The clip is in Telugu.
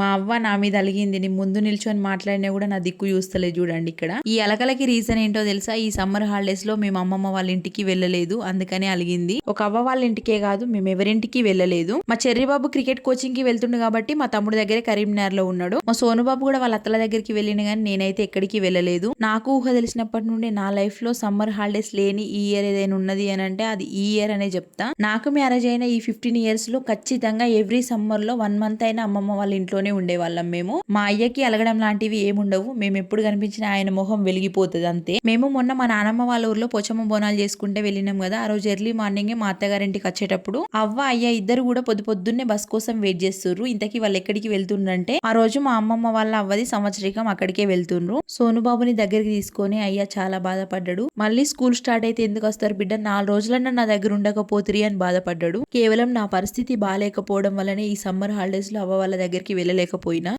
మా అవ్వ నా మీద అలిగింది. నీ ముందు నిల్చొని మాట్లాడినా కూడా నా దిక్కు చూస్తలే చూడండి ఇక్కడ. ఈ అలకలకి రీజన్ ఏంటో తెలుసా? ఈ సమ్మర్ హాలిడేస్లో మేము అమ్మమ్మ వాళ్ళ ఇంటికి వెళ్ళలేదు. అందుకనే అలిగింది. ఒక అవ్వ వాళ్ళ ఇంటికే కాదు మేము ఎవరింటికి వెళ్ళలేదు. మా చెర్రిబాబు క్రికెట్ కోచింగ్కి వెళ్తుండు కాబట్టి మా తమ్ముడు దగ్గర కరీంనగర్లో ఉన్నాడు. మా సోను బాబు కూడా వాళ్ళ అత్తల దగ్గరికి వెళ్ళిన కానీ నేనైతే ఎక్కడికి వెళ్ళలేదు. నాకు ఊహ తెలిసినప్పటి నుండి నా లైఫ్లో సమ్మర్ హాలిడేస్ లేని ఈ ఇయర్ ఏదైనా ఉన్నది అని అంటే అది ఈ ఇయర్ అనే చెప్తా. నాకు మ్యారేజ్ అయిన ఈ ఫిఫ్టీన్ ఇయర్స్లో ఖచ్చితంగా ఎవ్రీ సమ్మర్లో వన్ మంత్ అయినా అమ్మమ్మ వాళ్ళ ఇంట్లోనే ఉండేవాళ్ళం మేము. మా అయ్యకి అలగడం లాంటివి ఏముండవు. మేము ఎప్పుడు కనిపించిన ఆయన మొహం వెలిగిపోతుంది అంతే. మేము మొన్న మా నానమ్మ వాళ్ళ ఊర్లో పొచ్చమ్మ బోనాలు చేసుకుంటే వెళ్ళినాం కదా. ఆ రోజు ఎర్లీ మార్నింగ్ మా అత్తగారింటికి వచ్చేటప్పుడు అవ్వ అయ్య ఇద్దరు కూడా పొద్దు పొద్దున్నే బస్ కోసం వెయిట్ చేస్తున్నారు ఇంతకీ వాళ్ళు ఎక్కడికి వెళ్తుండ్రంటే ఆ రోజు మా అమ్మమ్మ వాళ్ళ అవ్వది సంవత్సరికం అక్కడికే వెళ్తుండ్రు. సోనుబాబుని దగ్గరికి తీసుకొని అయ్య చాలా బాధపడ్డాడు. మళ్ళీ స్కూల్ స్టార్ట్ అయితే ఎందుకు వస్తారు బిడ్డ? నాలుగు రోజులన్నా నా దగ్గర ఉండకపోతురి అని బాధపడ్డాడు. కేవలం నా పరిస్థితి బాగాలేకపోవడం వల్లనే ఈ సమ్మర్ హాలిడేస్లో అవ్వ వాళ్ళ దగ్గరికి వెళ్ళలేదు. వెళ్ళలేకపోయినా